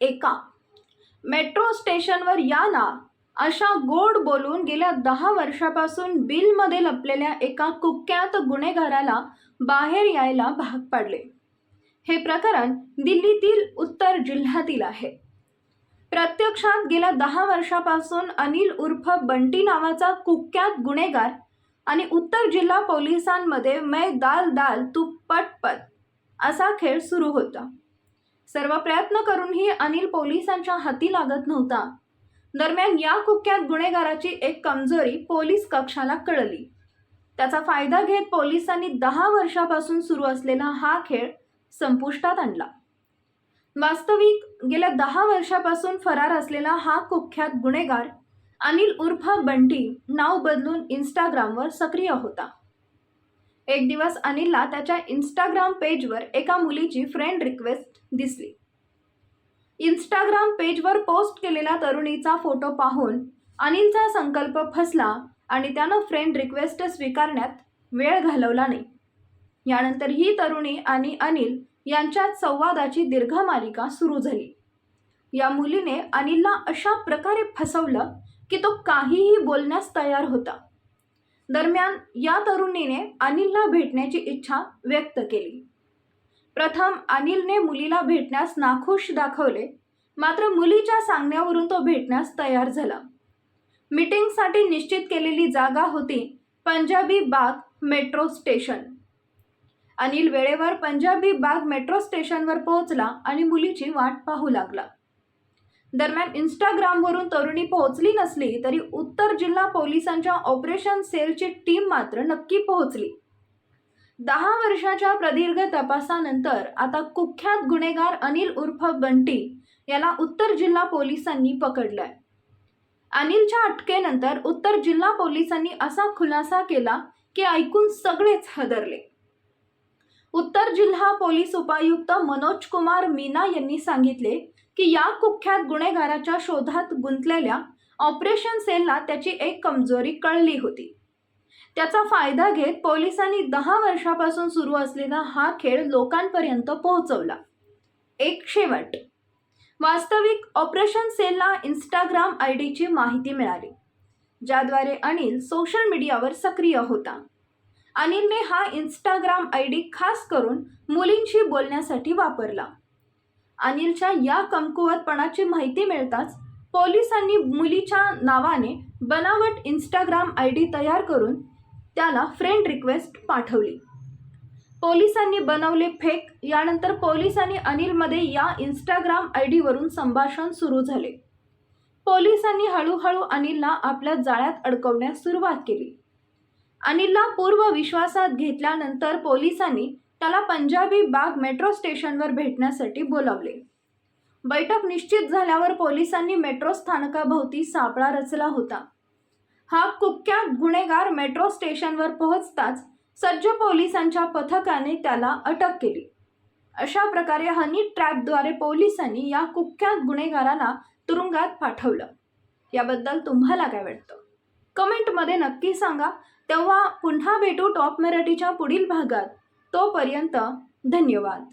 एका. मेट्रो स्टेशनवर या ना अशा गोड बोलून गेल्या दहा वर्षापासून बिलमध्ये लपलेल्या एका कुख्यात गुन्हेगाराला बाहेर यायला भाग पाडले. हे प्रकरण दिल्लीतील उत्तर जिल्ह्यातील आहे. प्रत्यक्षात गेल्या दहा वर्षापासून अनिल उर्फ बंटी नावाचा कुख्यात गुन्हेगार आणि उत्तर जिल्हा पोलिसांमध्ये मै दाल दाल तू पट पट असा खेळ सुरू होता. सर्व प्रयत्न करूनही अनिल पोलिसांच्या हाती लागत नव्हता. दरम्यान या कुख्यात गुन्हेगाराची एक कमजोरी पोलीस कक्षाला कळली. त्याचा फायदा घेत पोलिसांनी दहा वर्षापासून सुरू असलेला हा खेळ संपुष्टात आणला. वास्तविक गेल्या दहा वर्षापासून फरार असलेला हा कुख्यात गुन्हेगार अनिल उर्फ बंटी नाव बदलून इंस्टाग्रामवर सक्रिय होता. एक दिवस अनिलला त्याच्या इंस्टाग्राम पेजवर एका मुलीची फ्रेंड रिक्वेस्ट दिसली. इंस्टाग्राम पेजवर पोस्ट केलेला तरुणीचा फोटो पाहून अनिलचा संकल्प फसला आणि त्यानं फ्रेंड रिक्वेस्ट स्वीकारण्यात वेळ घालवला नाही. यानंतर ही तरुणी आणि अनिल यांच्यात संवादाची दीर्घ मालिका सुरू झाली. या मुलीने अनिलला अशा प्रकारे फसवलं की तो काहीही बोलण्यास तयार होता. दरम्यान या तरुणीने अनिलला भेटण्याची इच्छा व्यक्त केली. प्रथम अनिलने मुलीला भेटण्यास नाखुश दाखवले मात्र मुलीच्या सांगण्यावरून तो भेटण्यास तयार झाला. मीटिंगसाठी निश्चित केलेली जागा होती पंजाबी बाग मेट्रो स्टेशन. अनिल वेळेवर पंजाबी बाग मेट्रो स्टेशनवर पोहोचला आणि मुलीची वाट पाहू लागला. दरम्यान इंस्टाग्रामवरून तरुणी पोहोचली नसली तरी उत्तर जिल्हा पोलिसांच्या ऑपरेशन सेलची टीम मात्र नक्की पोहोचली. दहा वर्षाच्या प्रदीर्घ तपासानंतर आता कुख्यात गुन्हेगार अनिल उर्फ बंटी याला उत्तर जिल्हा पोलिसांनी पकडलंय. अनिलच्या अटकेनंतर उत्तर जिल्हा पोलिसांनी असा खुलासा केला की ऐकून सगळेच हदरले. उत्तर जिल्हा पोलीस उपायुक्त मनोज कुमार मीना यांनी सांगितले की या कुख्यात गुन्हेगाराच्या शोधात गुंतलेल्या ऑपरेशन सेलला त्याची एक कमजोरी कळली होती. त्याचा फायदा घेत पोलिसांनी दहा वर्षापासून सुरू असलेला हा खेळ लोकांपर्यंत पोहोचवला. एक शेवट. वास्तविक ऑपरेशन सेलला इंस्टाग्राम आय डीची माहिती मिळाली ज्याद्वारे अनिल सोशल मीडियावर सक्रिय होता. अनिलने हा इंस्टाग्राम आय डी खास करून मुलींशी बोलण्यासाठी वापरला. अनिलच्या या कमकुवतपणाची माहिती मिळताच पोलिसांनी मुलीच्या नावाने बनावट इंस्टाग्राम आय डी तयार करून त्याला फ्रेंड रिक्वेस्ट पाठवली. पोलिसांनी बनवले फेक यानंतर पोलिसांनी अनिलमध्ये या इंस्टाग्राम आय डीवरून संभाषण सुरू झाले. पोलिसांनी हळूहळू अनिलला आपल्या जाळ्यात अडकवण्यास सुरुवात केली. अनिलला पूर्व विश्वासात घेतल्यानंतर पोलिसांनी त्याला पंजाबी बाग मेट्रो स्टेशनवर भेटण्यासाठी बोलावले. बैठक निश्चित झाल्यावर पोलिसांनी मेट्रो स्थानकाभोवती सापळा रचला होता. हा कुख्यात गुन्हेगार मेट्रो स्टेशनवर पोहोचताच सज्ज पोलिसांच्या पथकाने त्याला अटक केली. अशा प्रकारे हनी ट्रॅपद्वारे पोलिसांनी या कुख्यात गुन्हेगाराला तुरुंगात पाठवलं. याबद्दल तुम्हाला काय वाटतं? कमेंटमध्ये नक्की सांगा. तेव्हा पुन्हा भेटू टॉप मराठीच्या पुढील भागात. तोपर्यंत धन्यवाद.